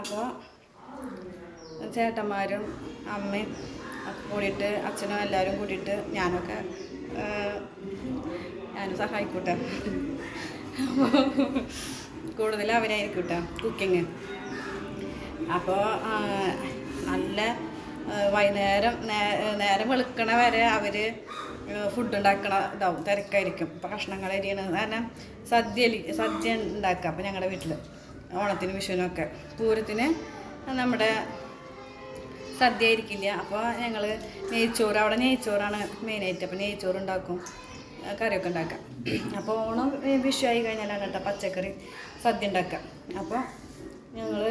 അപ്പോൾ ചേട്ടന്മാരും അമ്മയും ഒക്കെ കൂടിയിട്ട് അച്ഛനും എല്ലാവരും കൂടിയിട്ട് ഞാനൊക്കെ ഞാനും സഹായിക്കൂട്ടെ. കൂടുതൽ അവനായിരിക്കും കേട്ടോ കുക്കിങ് അപ്പോൾ നല്ല വൈകുന്നേരം നേരം വെളുക്കണ വരെ അവർ ഫുഡ് ഉണ്ടാക്കണ ഇതാവും തിരക്കായിരിക്കും. ഭക്ഷണങ്ങൾ കഷ്ണങ്ങൾ അരിയണത് കാരണം സദ്യ സദ്യ ഉണ്ടാക്കുക അപ്പോൾ ഞങ്ങളുടെ വീട്ടിൽ ഓണത്തിന് വിഷുവിനൊക്കെ. പൂരത്തിന് നമ്മുടെ സദ്യ ആയിരിക്കില്ല. അപ്പോൾ ഞങ്ങൾ നെയ്ച്ചോറ് അവിടെ നെയ്ച്ചോറാണ് മെയിനായിട്ട് അപ്പോൾ നെയ്ച്ചോറ് ഉണ്ടാക്കും കറിയൊക്കെ ഉണ്ടാക്കാം. അപ്പോൾ ഓണം വിഷു ആയി കഴിഞ്ഞാലാണ് കേട്ടോ പച്ചക്കറി സദ്യ ഉണ്ടാക്കുക. അപ്പോൾ ഞങ്ങൾ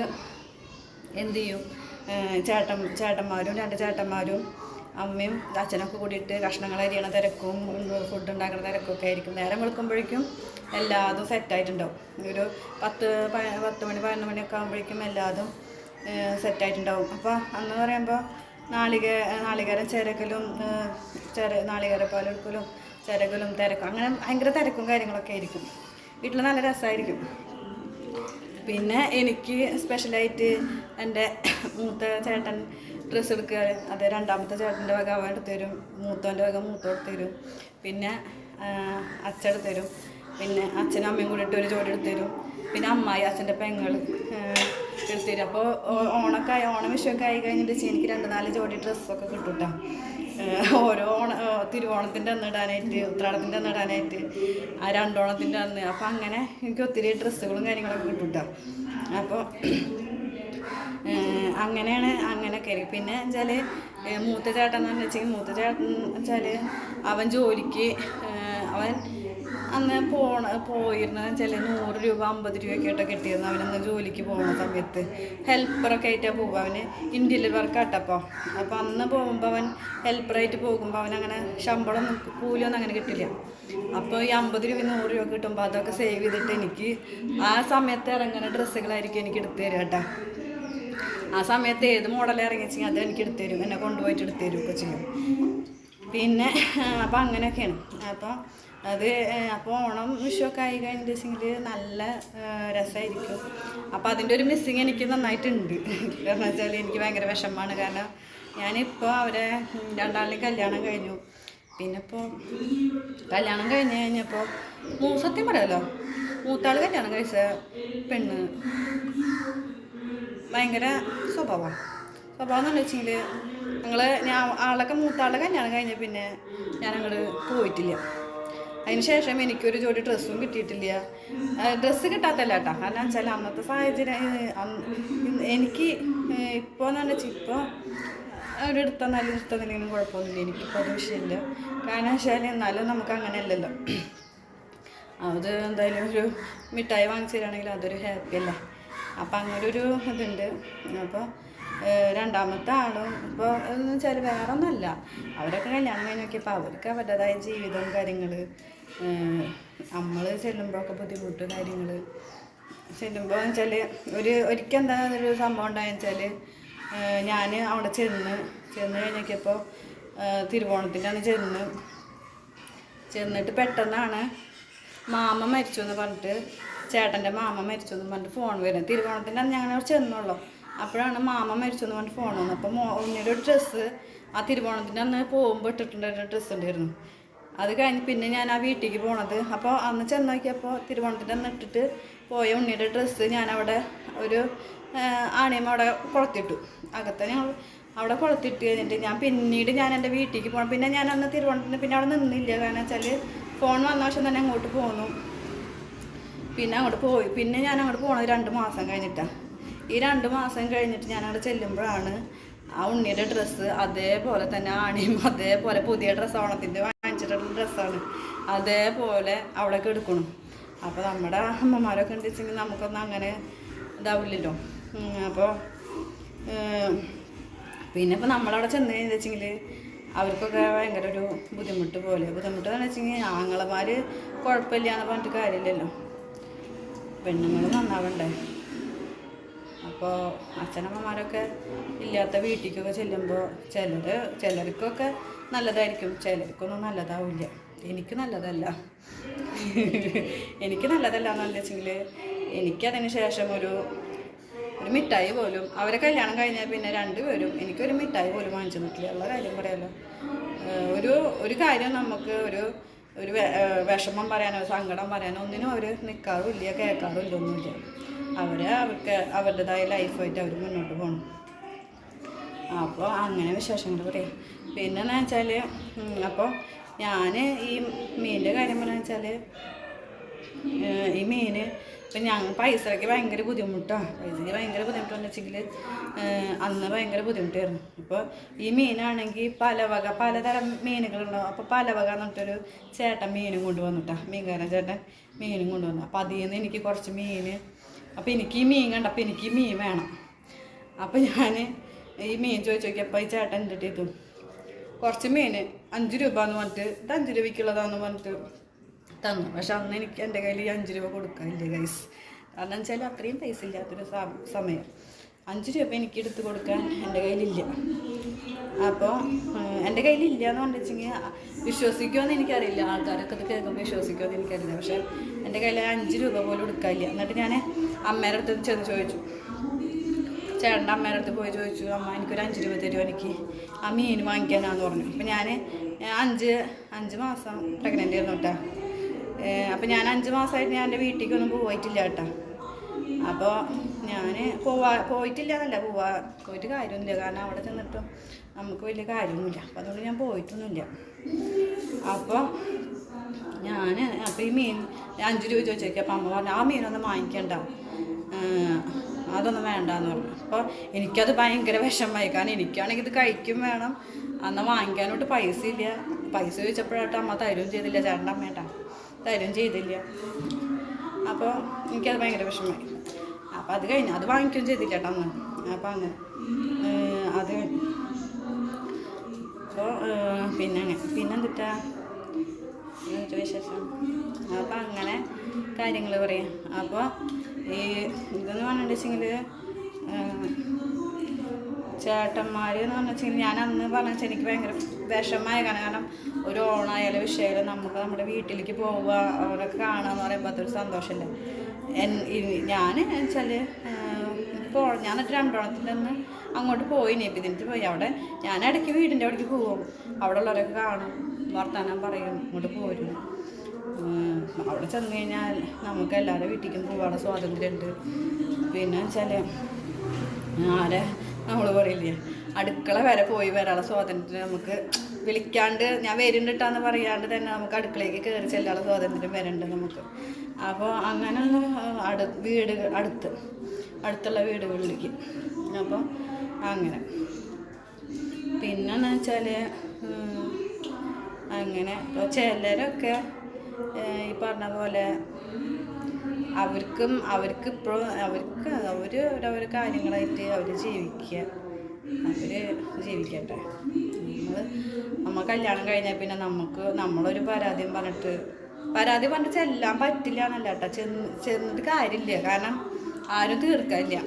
എന്ത് ചെയ്യും? ചേട്ടൻ ചേട്ടന്മാരും രണ്ട് ചേട്ടന്മാരും അമ്മയും അച്ഛനൊക്കെ കൂടിയിട്ട് കഷ്ണങ്ങൾ അരിയണ തിരക്കും ഫുഡ് ഉണ്ടാക്കുന്ന തിരക്കൊക്കെ ആയിരിക്കും. നേരം വെളുക്കുമ്പോഴേക്കും എല്ലാതും സെറ്റായിട്ടുണ്ടാവും ഒരു പത്ത് പത്ത് മണി പതിനൊന്ന് മണിയൊക്കെ ആകുമ്പോഴേക്കും എല്ലാതും സെറ്റായിട്ടുണ്ടാവും അപ്പോൾ അന്ന് പറയുമ്പോൾ നാളിക നാളികേരം ചിരകലും ചിര നാളികേര പാലെടുക്കലും ചിരകലും തിരക്കും അങ്ങനെ ഭയങ്കര തിരക്കും കാര്യങ്ങളൊക്കെ ആയിരിക്കും. വീട്ടിൽ നല്ല രസമായിരിക്കും പിന്നെ എനിക്ക് സ്പെഷ്യലായിട്ട് എന്റെ മൂത്ത ചേട്ടൻ ഡ്രസ്സ് എടുക്കുക അത് രണ്ടാമത്തെ ചേട്ടന്റെ വക അവൻ എടുത്ത് തരും മൂത്തോന്റെ വക മൂത്തോ എടുത്ത് തരും. പിന്നെ അച്ഛൻ എടുത്ത് തരും. പിന്നെ അച്ഛനും അമ്മയും കൂടി ഇട്ട് ഒരു ജോഡി എടുത്ത് തരും. പിന്നെ അമ്മായി അച്ഛന്റെ പെങ്ങൾ എടുത്ത് തരും. അപ്പോൾ ഓണമൊക്കെ ആയി ഓണം വിഷുവൊക്കെ ആയി കഴിഞ്ഞിട്ട് എനിക്ക് രണ്ട് നാല് ജോഡി ഡ്രസ്സൊക്കെ കിട്ടും കേട്ടോ ഓരോ ഓണ തിരുവോണത്തിന്റെ അന്ന് ഇടാനായിട്ട് ഉത്രാടത്തിന്റെ അന്ന് ഇടാനായിട്ട് ആ രണ്ടോണത്തിന്റെ അന്ന്. അപ്പോൾ അങ്ങനെ എനിക്ക് ഒത്തിരി ഡ്രസ്സുകളും കാര്യങ്ങളൊക്കെ കിട്ടും കേട്ടോ അപ്പോൾ അങ്ങനെയാണ് അങ്ങനെ കയറി. പിന്നെ വെച്ചാൽ മൂത്ത ചേട്ടൻ എന്ന് വെച്ചാൽ മൂത്ത ചേട്ടൻ വെച്ചാൽ അവൻ ജോലിക്ക് അവൻ അന്ന് പോണ പോയിരുന്ന ചില നൂറ് രൂപ അമ്പത് രൂപയൊക്കെ ആയിട്ട് കിട്ടിയിരുന്നു അവനന്ന് ജോലിക്ക് പോകുന്ന സമയത്ത്. ഹെൽപ്പറൊക്കെ ആയിട്ടാണ് പോകുക അവന് ഇന്ത്യയിൽ വർക്കാട്ടപ്പോൾ അപ്പോൾ അന്ന് പോകുമ്പോൾ അവൻ ഹെൽപ്പറായിട്ട് പോകുമ്പോൾ അവനങ്ങനെ ശമ്പളം കൂലിയൊന്നും അങ്ങനെ കിട്ടില്ല. അപ്പോൾ ഈ അമ്പത് രൂപ നൂറ് രൂപ കിട്ടുമ്പോൾ അതൊക്കെ സേവ് ചെയ്തിട്ട് എനിക്ക് ആ സമയത്ത് ഇറങ്ങുന്ന ഡ്രസ്സുകളായിരിക്കും എനിക്ക് എടുത്തു തരാം കേട്ടോ ആ സമയത്ത് ഏത് മോഡൽ ഇറങ്ങിച്ചെങ്കിൽ അത് എനിക്ക് എടുത്തു തരും എന്നെ കൊണ്ടുപോയിട്ട് എടുത്തു തരും ഒക്കെ ചെയ്യും. പിന്നെ അപ്പം അങ്ങനെയൊക്കെയാണ്. അപ്പോൾ അത് അപ്പോൾ ഓണം വിഷുവൊക്കെ ആയി കഴിഞ്ഞിട്ടുണ്ടെങ്കിൽ നല്ല രസമായിരിക്കും അപ്പോൾ അതിന്റെ ഒരു മിസ്സിങ് എനിക്ക് നന്നായിട്ടുണ്ട്. കാരണം വെച്ചാൽ എനിക്ക് ഭയങ്കര വിഷമമാണ്. കാരണം ഞാനിപ്പോൾ അവരെ രണ്ടാളിലും കല്യാണം കഴിഞ്ഞു. പിന്നെ ഇപ്പോൾ കല്യാണം കഴിഞ്ഞ് കഴിഞ്ഞപ്പോൾ മൂ സത്യം പറയാമല്ലോ മൂത്താൾ കല്യാണം കഴിച്ച പെണ്ണ്. ഭയങ്കര സ്വഭാവമാണ് സ്വഭാവം. എന്ന് വെച്ചെങ്കിൽ ഞങ്ങൾ ഞാൻ ആളൊക്കെ മൂത്താളുടെ കല്യാണം കഴിഞ്ഞ പിന്നെ ഞാൻ അങ്ങോട്ട് പോയിട്ടില്ല. അതിന് ശേഷം എനിക്കൊരു ജോഡി ഡ്രസ്സും കിട്ടിയിട്ടില്ല. ഡ്രസ്സ് കിട്ടാത്തല്ല കേട്ടോ കാരണം വെച്ചാൽ അന്നത്തെ സാഹചര്യം എനിക്ക് ഇപ്പോൾ എന്ന് വെച്ചാൽ ഇപ്പോൾ ഒരു എടുത്താൽ നല്ല എടുത്തതിനെങ്കിലും കുഴപ്പമൊന്നുമില്ല. എനിക്കിപ്പോൾ അത് വിഷയമില്ല. കാരണം വെച്ചാൽ എന്നാലും നമുക്ക് അങ്ങനെയല്ലല്ലോ. അത് എന്തായാലും ഒരു മിഠായി വാങ്ങിച്ചു തരാണെങ്കിൽ അതൊരു ഹാപ്പി അല്ലേ? അപ്പം അങ്ങനെ ഒരു ഇതുണ്ട് അപ്പോൾ രണ്ടാമത്തെ ആളും ഇപ്പോൾ എന്ന് വെച്ചാൽ വേറെ ഒന്നല്ല അവരൊക്കെ കല്യാണം കഴിഞ്ഞ് നോക്കിയപ്പോൾ അവർക്ക് അവരുടേതായ ജീവിതം കാര്യങ്ങൾ നമ്മൾ ചെല്ലുമ്പോഴൊക്കെ ബുദ്ധിമുട്ട് കാര്യങ്ങൾ ചെല്ലുമ്പോൾ വെച്ചാൽ ഒരു ഒരിക്കൽ എന്താ ഒരു സംഭവം ഉണ്ടായെന്ന് വെച്ചാൽ ഞാൻ അവിടെ ചെന്ന് ചെന്ന് കഴിഞ്ഞപ്പോൾ തിരുവോണത്തിന്റെയാണ് ചെന്ന് ചെന്നിട്ട് പെട്ടെന്നാണ് മാമ മരിച്ചു എന്ന് പറഞ്ഞിട്ട് ചേട്ടന്റെ മാമ മരിച്ചു എന്ന് പറഞ്ഞിട്ട് ഫോൺ വരുന്നത് തിരുവോണത്തിന്റെ അന്ന് ഞങ്ങൾ ചെന്നുള്ളൂ. അപ്പോഴാണ് മാമ മരിച്ചു എന്ന് പറഞ്ഞിട്ട് ഫോൺ വന്നത്. അപ്പോൾ മോ ഉണ്ണിയുടെ ഒരു ഡ്രസ്സ് ആ തിരുവോണത്തിന്റെ അന്ന് പോകുമ്പോൾ ഇട്ടിട്ടുണ്ടായിരുന്ന ഡ്രസ്സ് ഉണ്ടായിരുന്നു. അത് കഴിഞ്ഞ് പിന്നെ ഞാൻ ആ വീട്ടിലേക്ക് പോണത്. അപ്പോൾ അന്ന് ചെന്ന് നോക്കിയപ്പോൾ തിരുവോണത്തിന്റെ അന്ന് ഇട്ടിട്ട് പോയ ഉണ്ണിയുടെ ഡ്രസ്സ് ഞാൻ അവിടെ ഒരു ആണിയമ്മ അവിടെ കൊളത്തിട്ടു. അകത്തെ ഞങ്ങൾ അവിടെ കൊളത്തിട്ട് കഴിഞ്ഞിട്ട് ഞാൻ പിന്നീട് ഞാൻ എന്റെ വീട്ടിലേക്ക് പോകണം പിന്നെ ഞാൻ അന്ന് തിരുവോണത്തിന് പിന്നെ അവിടെ നിന്നില്ല. കാരണം വെച്ചാൽ ഫോൺ വന്ന വശം തന്നെ അങ്ങോട്ട് പോന്നു. പിന്നെ അങ്ങോട്ട് പോയി. പിന്നെ ഞാൻ അങ്ങോട്ട് പോണത് രണ്ട് മാസം കഴിഞ്ഞിട്ടാണ് ഈ രണ്ട് മാസം കഴിഞ്ഞിട്ട് ഞാൻ അവിടെ ചെല്ലുമ്പോഴാണ് ആ ഉണ്ണിയുടെ ഡ്രസ്സ് അതേപോലെ തന്നെ ആണിയും അതേപോലെ പുതിയ ഡ്രസ്സ് ഓണത്തിന്റെ വാങ്ങിച്ചിട്ടുള്ള ഡ്രസ്സാണ് അതേപോലെ അവിടെ എടുക്കണം. അപ്പോൾ നമ്മുടെ അമ്മമാരൊക്കെ ഉണ്ട് വെച്ചെങ്കിൽ നമുക്കൊന്നും അങ്ങനെ ഇതാവില്ലല്ലോ. അപ്പോൾ പിന്നെ ഇപ്പോൾ നമ്മളവിടെ ചെന്ന് കഴിഞ്ഞാൽ വെച്ചെങ്കിൽ അവർക്കൊക്കെ ഭയങ്കര ഒരു ബുദ്ധിമുട്ട് പോലെ. ബുദ്ധിമുട്ടെന്ന് വെച്ചെങ്കിൽ ആങ്ങളമാർ കുഴപ്പമില്ല എന്ന് പറഞ്ഞിട്ട് കാര്യമില്ലല്ലോ. പെണ്ണുങ്ങൾ നന്നാവണ്ടേ? അപ്പോൾ അച്ഛനമ്മമാരൊക്കെ ഇല്ലാത്ത വീട്ടിലേക്കൊക്കെ ചെല്ലുമ്പോൾ ചിലർ ചിലർക്കൊക്കെ നല്ലതായിരിക്കും. ചിലർക്കൊന്നും നല്ലതാവില്ല. എനിക്ക് നല്ലതല്ല. എനിക്ക് നല്ലതല്ല എന്ന് വെച്ചെങ്കിൽ എനിക്കതിന് ശേഷം ഒരു ഒരു മിഠായി പോലും അവരെ കല്യാണം കഴിഞ്ഞാൽ പിന്നെ രണ്ടുപേരും എനിക്കൊരു മിഠായി പോലും വാങ്ങിച്ചു നിൽക്കില്ല ഉള്ള കാര്യം പറയാലോ. ഒരു ഒരു കാര്യം നമുക്ക് ഒരു ഒരു വിഷമം പറയാനോ സങ്കടം പറയാനോ ഒന്നിനും അവർ നിൽക്കാറുമില്ല കേൾക്കാറുമില്ല ഒന്നുമില്ല അവർ അവർക്ക് അവരുടേതായ ലൈഫായിട്ട് അവർ മുന്നോട്ട് പോകണം അപ്പോൾ അങ്ങനെ വിശേഷങ്ങൾ പറയും. പിന്നെ എന്ന് വെച്ചാൽ അപ്പോൾ ഞാൻ ഈ മീനിന്റെ കാര്യം പറഞ്ഞാൽ ഈ മീൻ ഇപ്പം ഞങ്ങൾ പൈസയ്ക്ക് ഭയങ്കര ബുദ്ധിമുട്ടാണ് പൈസയ്ക്ക് ഭയങ്കര ബുദ്ധിമുട്ടെന്ന് വെച്ചെങ്കിൽ അന്ന് ഭയങ്കര ബുദ്ധിമുട്ടായിരുന്നു. ഇപ്പോൾ ഈ മീനാണെങ്കിൽ പല വക പലതരം മീനുകളുണ്ടാവും. അപ്പോൾ പല വക എന്നിട്ടൊരു ചേട്ടൻ മീനും കൊണ്ടുവന്നിട്ടാണ് മീൻകാരൻ ചേട്ടൻ മീനും കൊണ്ടുവന്നു. അപ്പോൾ അതിൽ നിന്ന് എനിക്ക് കുറച്ച് മീൻ അപ്പോൾ എനിക്ക് ഈ മീൻ കണ്ടപ്പോൾ എനിക്ക് ഈ മീൻ വേണം. അപ്പോൾ ഞാൻ ഈ മീൻ ചോദിച്ചു നോക്കിയപ്പോൾ ഈ ചേട്ടൻ എന്റെ കുറച്ച് മീൻ അഞ്ച് രൂപ എന്ന് പറഞ്ഞിട്ട് ഇത് അഞ്ച് രൂപയ്ക്കുള്ളതാണെന്ന് പറഞ്ഞിട്ട് തന്നു. പക്ഷെ അന്ന് എനിക്ക് എന്റെ കയ്യിൽ ഈ അഞ്ച് രൂപ കൊടുക്കാനില്ല ഗൈസ് കാരണം വെച്ചാൽ അത്രയും പൈസ ഇല്ലാത്തൊരു സമയം. അഞ്ച് രൂപ എനിക്ക് എടുത്ത് കൊടുക്കാൻ എന്റെ കയ്യിലില്ല. അപ്പോൾ എന്റെ കയ്യിലില്ല എന്ന് പറഞ്ഞിട്ടുണ്ടെങ്കിൽ വിശ്വസിക്കുമെന്ന് എനിക്കറിയില്ല. ആൾക്കാരൊക്കെ ഇത് കേൾക്കുമ്പോൾ വിശ്വസിക്കുമെന്ന് എനിക്കറിയില്ല. പക്ഷേ എന്റെ കയ്യിൽ അഞ്ച് രൂപ പോലും എടുക്കാനില്ല. എന്നിട്ട് ഞാൻ അമ്മേടെ അടുത്ത് ചെന്ന് ചോദിച്ചു. ചേട്ടന്റെ അമ്മേടെ അടുത്ത് പോയി ചോദിച്ചു അമ്മ എനിക്കൊരു അഞ്ച് രൂപ തരുമോ എനിക്ക്? ആ മീൻ വാങ്ങിക്കാനാന്ന് പറഞ്ഞു. അപ്പം ഞാൻ അഞ്ച് അഞ്ച് മാസം പ്രഗ്നന്റ് ആയിരുന്നു കേട്ടോ. അപ്പം ഞാൻ അഞ്ച് മാസമായിട്ട് ഞാൻ എന്റെ വീട്ടിലേക്കൊന്നും പോയിട്ടില്ല കേട്ടോ. അപ്പോൾ ഞാൻ പോവാ പോയിട്ടില്ല എന്നല്ല പോവാ പോയിട്ട് കാര്യമൊന്നുമില്ല കാരണം അവിടെ ചെന്നിട്ടും നമുക്ക് വലിയ കാര്യമൊന്നുമില്ല. അപ്പം അതുകൊണ്ട് ഞാൻ പോയിട്ടൊന്നുമില്ല. അപ്പോൾ ഞാൻ അപ്പോൾ ഈ മീൻ അഞ്ച് രൂപ ചോദിച്ചേക്കാം അപ്പം അമ്മ പറഞ്ഞു ആ മീനൊന്നും വാങ്ങിക്കണ്ട. അതൊന്നും വേണ്ടെന്ന് പറഞ്ഞു. അപ്പോൾ എനിക്കത് ഭയങ്കര വിഷമമായി. കാരണം എനിക്കാണെങ്കിൽ ഇത് കഴിക്കും വേണം. അന്ന് വാങ്ങിക്കാനോട്ട് പൈസ ഇല്ല പൈസ ചോദിച്ചപ്പോഴായിട്ട് അമ്മ തരുകയും ചെയ്തില്ല. ചേട്ടന്റെ അമ്മേട്ടാ. തരുകയും ചെയ്തില്ല. അപ്പോൾ എനിക്കത് ഭയങ്കര വിഷമമായി. അപ്പോൾ അത് കഴിഞ്ഞു അത് വാങ്ങിക്കുകയും ചെയ്തില്ല കേട്ടോ അന്ന്. അപ്പോൾ അങ്ങനെ അത് അപ്പോൾ പിന്നെ പിന്നെ എന്തിട്ടാ? വിശേഷം? അപ്പം അങ്ങനെ കാര്യങ്ങൾ പറയാം. അപ്പോൾ ഈ ഇതെന്ന് പറഞ്ഞിട്ടുണ്ടെങ്കിൽ ചേട്ടന്മാർ എന്ന് പറഞ്ഞാൽ ഞാൻ അന്ന് പറഞ്ഞാൽ എനിക്ക് ഭയങ്കര വിഷമമായ കാരണം. കാരണം ഒരു ഓണായാലും വിഷയമായാലും നമുക്ക് നമ്മുടെ വീട്ടിലേക്ക് പോവുക അവരൊക്കെ കാണുക എന്ന് പറയുമ്പോൾ അതൊരു സന്തോഷമല്ലേ ഞാൻ വെച്ചാൽ ഇപ്പോൾ ഞാൻ എന്നിട്ട് രണ്ടോണത്തിന്റെ അങ്ങോട്ട് പോയി നെപ്പിതിനിട്ട് പോയി. അവിടെ ഞാൻ ഇടയ്ക്ക് വീടിന്റെ അവിടേക്ക് പോകും. അവിടെ ഉള്ളവരൊക്കെ കാണും വർത്തമാനം പറയും അങ്ങോട്ട് പോരും. അവിടെ ചെന്ന് കഴിഞ്ഞാൽ നമുക്ക് എല്ലാവരുടെ വീട്ടിലേക്കും പോകാനുള്ള സ്വാതന്ത്ര്യമുണ്ട് പിന്നെ വെച്ചാൽ ആരെ നമ്മൾ പറയില്ലേ? അടുക്കള വരെ പോയി വരാനുള്ള സ്വാതന്ത്ര്യം നമുക്ക് വിളിക്കാണ്ട് ഞാൻ വരുന്നിട്ടാന്ന് പറയാണ്ട് തന്നെ നമുക്ക് അടുക്കളയ്ക്ക് കയറി ചെല്ലാനുള്ള സ്വാതന്ത്ര്യം വരുന്നുണ്ട് നമുക്ക്. അപ്പോൾ അങ്ങനെയുള്ള അടു വീട് അടുത്ത് അടുത്തുള്ള വീടുകളിലേക്ക്. അപ്പോൾ അങ്ങനെ. പിന്നെന്ന് വെച്ചാൽ അങ്ങനെ. ചിലരൊക്കെ ഈ പറഞ്ഞ പോലെ അവർക്കും അവർക്ക് ഇപ്പോഴും അവർക്ക് അവർ അവരവരെ കാര്യങ്ങളായിട്ട് അവർ ജീവിക്കുക. അവർ ജീവിക്കട്ടെ. നമ്മൾ നമ്മൾ കല്യാണം കഴിഞ്ഞാൽ പിന്നെ നമുക്ക് നമ്മളൊരു പരാതിയും പറഞ്ഞിട്ട് പരാതി പറഞ്ഞിട്ട് ചെല്ലാൻ പറ്റില്ല എന്നല്ല കേട്ടോ ചെന്ന് ചെന്നിട്ട് കാര്യമില്ല കാരണം ആരും തീർക്കാനില്ല.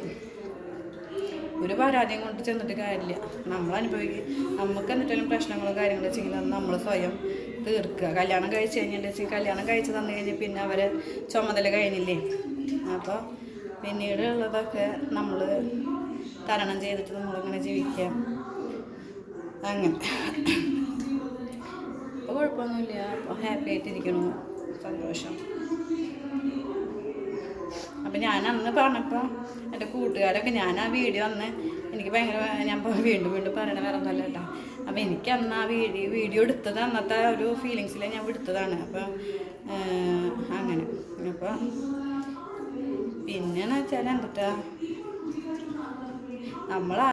ഒരു പരാതിയും കൊണ്ട് ചെന്നിട്ട് കാര്യമില്ല. നമ്മൾ അനുഭവിക്കുക നമുക്ക് എന്നിട്ടും പ്രശ്നങ്ങളോ കാര്യങ്ങളോ വെച്ചെങ്കിൽ അത് നമ്മൾ സ്വയം തീർക്കുക. കല്യാണം കഴിച്ച് കഴിഞ്ഞിട്ടുണ്ടെങ്കിൽ കല്യാണം കഴിച്ച് തന്നു കഴിഞ്ഞാൽ പിന്നെ അവരെ ചുമതല കഴിഞ്ഞില്ലേ? അപ്പോൾ പിന്നീട് ഉള്ളതൊക്കെ നമ്മൾ തരണം ചെയ്തിട്ട് നമ്മളിങ്ങനെ ജീവിക്കാം അങ്ങനെ. അപ്പോൾ കുഴപ്പമൊന്നുമില്ല. അപ്പോൾ ഹാപ്പി ആയിട്ടിരിക്കണു സന്തോഷം. അപ്പം ഞാൻ അന്ന് പറഞ്ഞപ്പോൾ എന്റെ കൂട്ടുകാരൊക്കെ ഞാൻ ആ വീഡിയോ അന്ന് എനിക്ക് ഭയങ്കര ഞാൻ വീണ്ടും വീണ്ടും പറയണ വേറെ ഒന്നല്ല കേട്ടോ. അപ്പം എനിക്ക് അന്ന് ആ വീഡിയോ വീഡിയോ എടുത്തത് അന്നത്തെ ഒരു ഫീലിങ്സിൽ ഞാൻ എടുത്തതാണ്. അപ്പം അങ്ങനെ. അപ്പോൾ പിന്നെന്ന് വെച്ചാൽ എന്തിട്ടാ? നമ്മളാ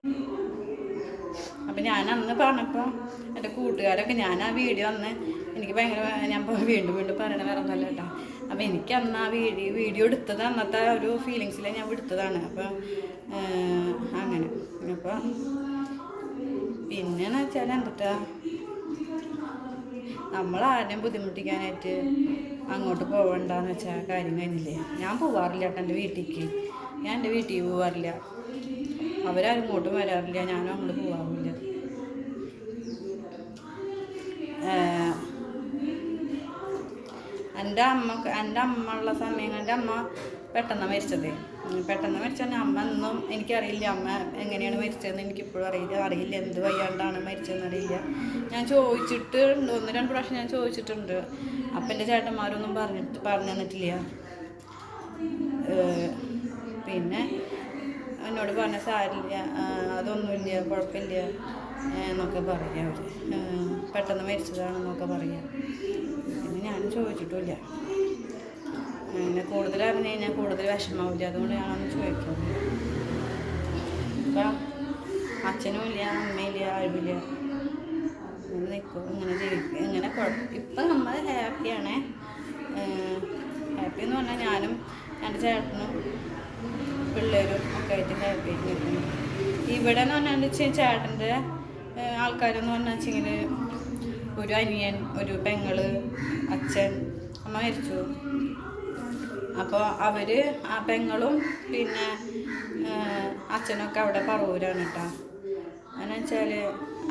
അപ്പം ഞാൻ അന്ന് പറഞ്ഞപ്പോൾ എന്റെ കൂട്ടുകാരൊക്കെ ഞാൻ ആ വീഡിയോ അന്ന് എനിക്ക് ഭയങ്കര ഞാൻ വീണ്ടും വീണ്ടും പറയണ വേറെ ഒന്നല്ല കേട്ടോ. അപ്പം എനിക്ക് അന്ന് ആ വീഡിയോ വീഡിയോ എടുത്തത് അന്നത്തെ ഒരു ഫീലിങ്സിൽ ഞാൻ എടുത്തതാണ്. അപ്പം അങ്ങനെ. അപ്പം പിന്നെന്ന് വെച്ചാൽ എന്തിട്ടാ? നമ്മൾ ആരെയും ബുദ്ധിമുട്ടിക്കാനായിട്ട് അങ്ങോട്ട് പോകണ്ടെന്ന് വെച്ചാൽ കാര്യം കഴിഞ്ഞില്ലേ? ഞാൻ പോവാറില്ല കേട്ടോ എന്റെ വീട്ടിലേക്ക് ഞാൻ എന്റെ വീട്ടിൽ പോവാറില്ല. അവരാരും ഇങ്ങോട്ടും വരാറില്ല. ഞാനും അങ്ങോട്ട് പോവാറില്ല. എന്റെ അമ്മ എന്റെ അമ്മ ഉള്ള സമയം എന്റെ അമ്മ പെട്ടെന്ന് മരിച്ചത്. പെട്ടെന്ന് മരിച്ചാൽ അമ്മ എന്നും എനിക്കറിയില്ല. അമ്മ എങ്ങനെയാണ് മരിച്ചതെന്ന് എനിക്കിപ്പോഴും അറിയില്ല. അറിയില്ല. എന്ത് വയ്യാണ്ടാണ് മരിച്ചതെന്ന് അറിയില്ല. ഞാൻ ചോദിച്ചിട്ട് ഉണ്ട്. ഒന്ന് രണ്ട് പ്രാവശ്യം ഞാൻ ചോദിച്ചിട്ടുണ്ട്. അപ്പം എന്റെ ചേട്ടന്മാരൊന്നും പറഞ്ഞിട്ട് പറഞ്ഞു തന്നിട്ടില്ല. പിന്നെ എന്നോട് പറഞ്ഞ സാരില്ല. അതൊന്നുമില്ല. കുഴപ്പമില്ല. എന്നൊക്കെ പറയാം അവർ പെട്ടെന്ന് മരിച്ചതാണെന്നൊക്കെ പറയാം. പിന്നെ ഞാൻ ചോദിച്ചിട്ടില്ല അങ്ങനെ കൂടുതൽ അറിഞ്ഞു കഴിഞ്ഞാൽ കൂടുതൽ വിഷമാവില്ല അതുകൊണ്ട് ഞാനൊന്ന് ചോദിക്കുന്നത് ഇപ്പം അച്ഛനും ഇല്ല അമ്മയില്ല ആരുമില്ല ഇങ്ങനെ നിൽക്കും ഇങ്ങനെ ജീവിക്കും. ഇങ്ങനെ ഇപ്പം നമ്മൾ ഹാപ്പിയാണ്. ഹാപ്പി എന്ന് പറഞ്ഞാൽ ഞാനും എന്റെ ചേട്ടനും പിള്ളേരും ഒക്കെ ആയിട്ട് ഹാപ്പി ആയിട്ട് നിൽക്കുന്നു. ഇവിടെ എന്ന് പറഞ്ഞാൽ ചേട്ടന്റെ ആൾക്കാരെന്ന് പറഞ്ഞാൽ വെച്ചെങ്കിൽ ഒരു അനിയൻ ഒരു പെങ്ങൾ അച്ഛൻ അമ്മ മരിച്ചു. അപ്പോൾ അവർ ആ പെങ്ങളും പിന്നെ അച്ഛനൊക്കെ അവിടെ പറവൂരാണ് കേട്ടോ അങ്ങനെ വെച്ചാൽ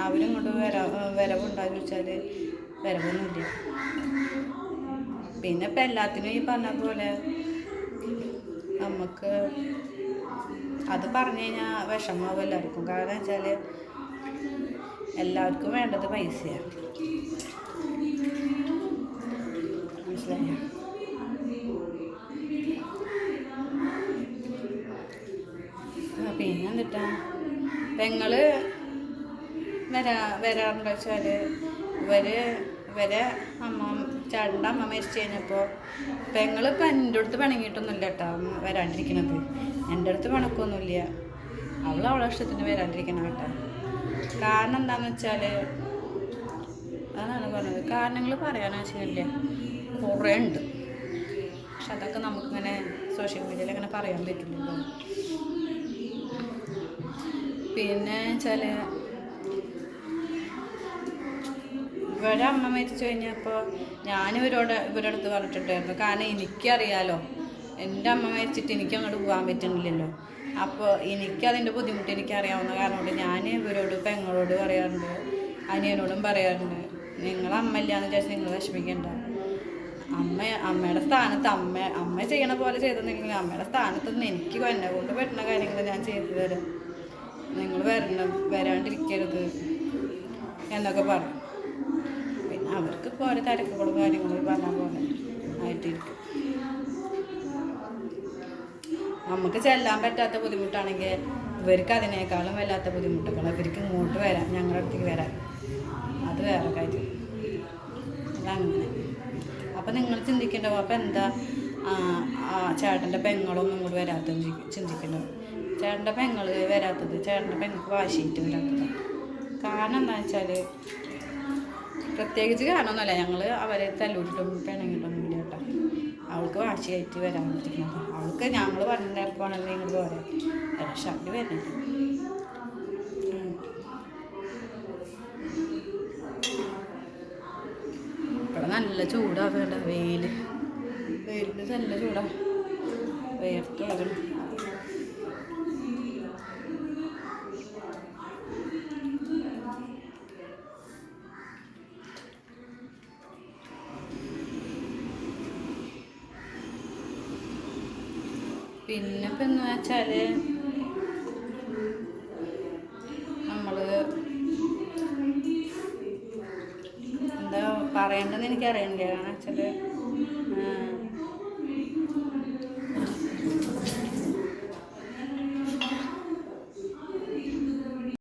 അവരിങ്ങോട്ട് വര എന്ന് വെച്ചാൽ വരവൊന്നുമില്ല പിന്നെ ഇപ്പം എല്ലാത്തിനും ഈ പറഞ്ഞ പോലെ നമുക്ക് അത് പറഞ്ഞു കഴിഞ്ഞാൽ വിഷമാവും എല്ലാവർക്കും കാരണം വെച്ചാൽ എല്ലാവർക്കും വേണ്ടത് പൈസയാണ് മനസ്സിലായോ? പിന്നെ എന്നിട്ടാ നിങ്ങൾ വരാ വരാറുണ്ടോ വെച്ചാൽ ഇവർ ഇവരെ അമ്മ ചേട്ടന്റെ അമ്മ മരിച്ചു കഴിഞ്ഞപ്പോൾ പെങ്ങൾ ഇപ്പം എന്റെ അടുത്ത് പിണങ്ങിയിട്ടൊന്നുമില്ല കേട്ടോ വരാണ്ടിരിക്കണത്. എന്റെ അടുത്ത് പിണക്കൊന്നുമില്ല. അവൾ അവളെ ഇഷ്ടത്തിന് വരാണ്ടിരിക്കണം കേട്ടോ കാരണം എന്താണെന്ന് വെച്ചാൽ അതാണ് പറഞ്ഞത്. കാരണങ്ങൾ പറയാന്ന് വെച്ചില്ല കുറേ ഉണ്ട്. പക്ഷെ അതൊക്കെ നമുക്കിങ്ങനെ സോഷ്യൽ മീഡിയയിൽ അങ്ങനെ പറയാൻ പറ്റില്ലല്ലോ പിന്നെ വെച്ചാൽ ഇവരെ അമ്മ മരിച്ചു കഴിഞ്ഞപ്പോൾ ഞാൻ ഇവരോട് ഇവരുടെ അടുത്ത് പറഞ്ഞിട്ടുണ്ടായിരുന്നു. കാരണം എനിക്കറിയാലോ എന്റെ അമ്മ മരിച്ചിട്ട് എനിക്ക് അങ്ങോട്ട് പോകാൻ പറ്റുന്നില്ലല്ലോ. അപ്പോൾ എനിക്കതിന്റെ ബുദ്ധിമുട്ട് എനിക്കറിയാവുന്ന കാരണം കൊണ്ട് ഞാൻ ഇവരോട് പെങ്ങളോട് പറയാറുണ്ട് അനിയനോടും പറയാറുണ്ട് നിങ്ങൾ അമ്മ ഇല്ലാന്ന് വിചാരിച്ച് നിങ്ങൾ വിഷമിക്കണ്ട. അമ്മ അമ്മയുടെ സ്ഥാനത്ത് അമ്മ അമ്മ ചെയ്യണ പോലെ ചെയ്തെന്നെങ്കിൽ അമ്മയുടെ സ്ഥാനത്ത് നിന്ന് എനിക്ക് എന്നെ കൊണ്ട് പറ്റുന്ന കാര്യങ്ങൾ ഞാൻ ചെയ്തു തരാം. നിങ്ങൾ വരണം വരാണ്ടിരിക്കരുത് എന്നൊക്കെ പറയും. പിന്നെ അവർക്ക് ഓരോ തിരക്കുകളും കാര്യങ്ങളും പറഞ്ഞ പോലെ ആയിട്ടിരിക്കും. നമുക്ക് ചെല്ലാൻ പറ്റാത്ത ബുദ്ധിമുട്ടാണെങ്കിൽ ഇവർക്ക് അതിനേക്കാളും വല്ലാത്ത ബുദ്ധിമുട്ടുകൾ. ഇവർക്ക് ഇങ്ങോട്ട് വരാം ഞങ്ങളുടെ അടുത്തേക്ക് വരാൻ അത് വേറെ കാര്യം. അതങ്ങനെ അപ്പം നിങ്ങൾ ചിന്തിക്കേണ്ട അപ്പം എന്താ? ചേട്ടന്റെ പെങ്ങളൊന്നും ഇങ്ങോട്ട് വരാത്തത് ചിന്തിക്കേണ്ടത്. ചേട്ടന്റെ പെങ്ങൾ വരാത്തത് ചേട്ടന്റെ പെങ്ങൾക്ക് വാശിയിട്ട് വരാത്തത്. കാരണം എന്താ വെച്ചാൽ പ്രത്യേകിച്ച് കാരണമൊന്നുമല്ല ഞങ്ങൾ അവരെ തല്ലൂരിട്ടും കേട്ടോ അവൾക്ക് വാശിയായിട്ട് വരാൻ പറ്റുന്നത് അവൾക്ക് ഞങ്ങൾ പറഞ്ഞപ്പോഴാണെങ്കിൽ ഇങ്ങോട്ട് പോരാ. പക്ഷെ അവർ വരുന്നില്ല ഇവിടെ നല്ല ചൂടാ വേണ്ട വെയിൽ വെയിലിന് നല്ല ചൂടാ. വേർത്ത് പിന്നെ ഇപ്പം എന്ന് വെച്ചാൽ നമ്മൾ എന്താ പറയേണ്ടതെന്ന് എനിക്കറിയണില്ല കാരണം വെച്ചാൽ